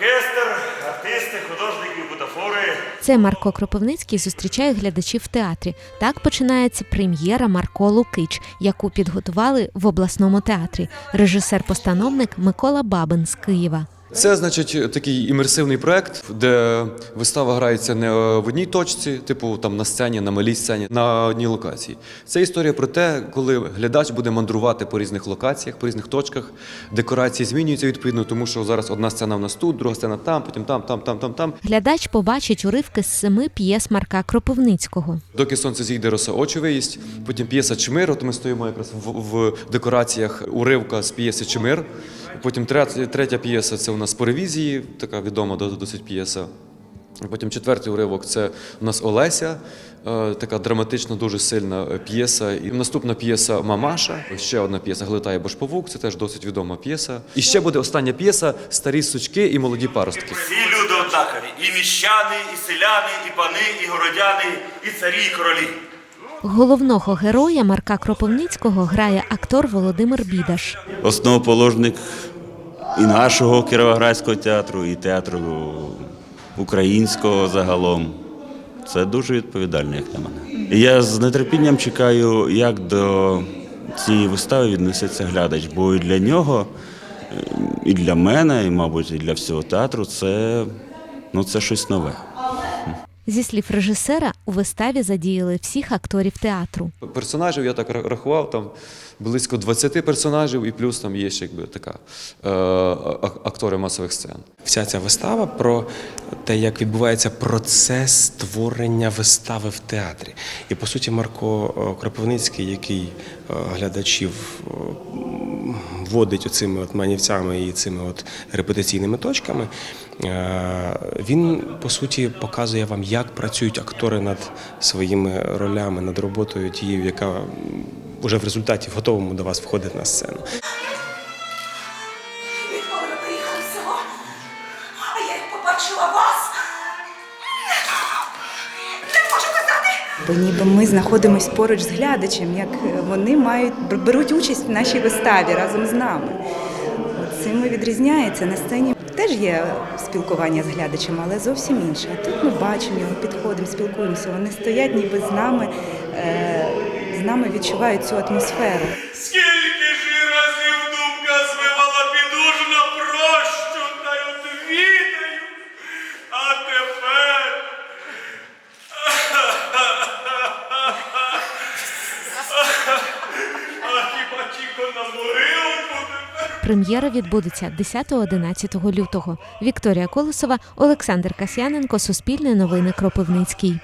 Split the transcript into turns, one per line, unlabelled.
Оркестр, артисти, художники, бутафори.
Це Марко Кропивницький зустрічає глядачів в театрі. Так починається прем'єра Марко Лукич, яку підготували в обласному театрі. Режисер-постановник Микола Бабин з Києва.
Це значить такий імерсивний проект, де вистава грається не в одній точці, типу там на сцені, на малій сцені, на одній локації. Це історія про те, коли глядач буде мандрувати по різних локаціях, по різних точках. Декорації змінюються відповідно, тому що зараз одна сцена в нас тут, друга сцена там, потім там, там, там, там, там.
Глядач побачить уривки з семи п'єс Марка Кропивницького.
Доки сонце зійде, роса очі виїсть. Потім п'єса Чмир. От ми стоїмо якраз в, в декораціях уривка з п'єси Чмир. Потім третя, третя п'єса це у нас по ревізії, така відома досить п'єса. Потім четвертий уривок це у нас Олеся, е, така драматична, дуже сильна п'єса. І наступна п'єса Мамаша. Ще одна п'єса Глитає Башпавук, це теж досить відома п'єса. І ще буде остання п'єса Старі сучки і молоді паростки.
Всі люди однакові. І міщани, і селяни, і пани, і городяни, і царі, і королі.
Головного героя Марка Кропивницького грає актор Володимир Бідаш.
основоположник і нашого Кіровоградського театру, і театру українського загалом. Це дуже відповідально, як на мене. Я з нетерпінням чекаю, як до цієї вистави віднесеться глядач, бо і для нього, і для мене, і, мабуть, і для всього театру це, ну, це щось нове.
Зі слів режисера, у виставі задіяли всіх акторів театру.
Персонажів я так рахував, там близько 20 персонажів, і плюс там є ще якби така е, актори масових сцен.
Вся ця вистава про те, як відбувається процес створення вистави в театрі. І по суті, Марко е, Кропивницький, який е, глядачів водить оцими от манівцями і цими от репетиційними точками, е, він по суті показує вам, як працюють актори над своїми ролями, над роботою тією, яка вже в результаті в готовому до вас входить на сцену.
Ніби ми знаходимося поруч з глядачем, як вони мають беруть участь в нашій виставі разом з нами. Цим і відрізняється на сцені. Теж є спілкування з глядачем, але зовсім інше. Тут ми бачимо його, підходимо, спілкуємося. Вони стоять ніби з нами, е, з нами відчувають цю атмосферу.
Прем'єра відбудеться 10-11 лютого. Вікторія Колосова, Олександр Касьяненко, Суспільне новини Кропивницький.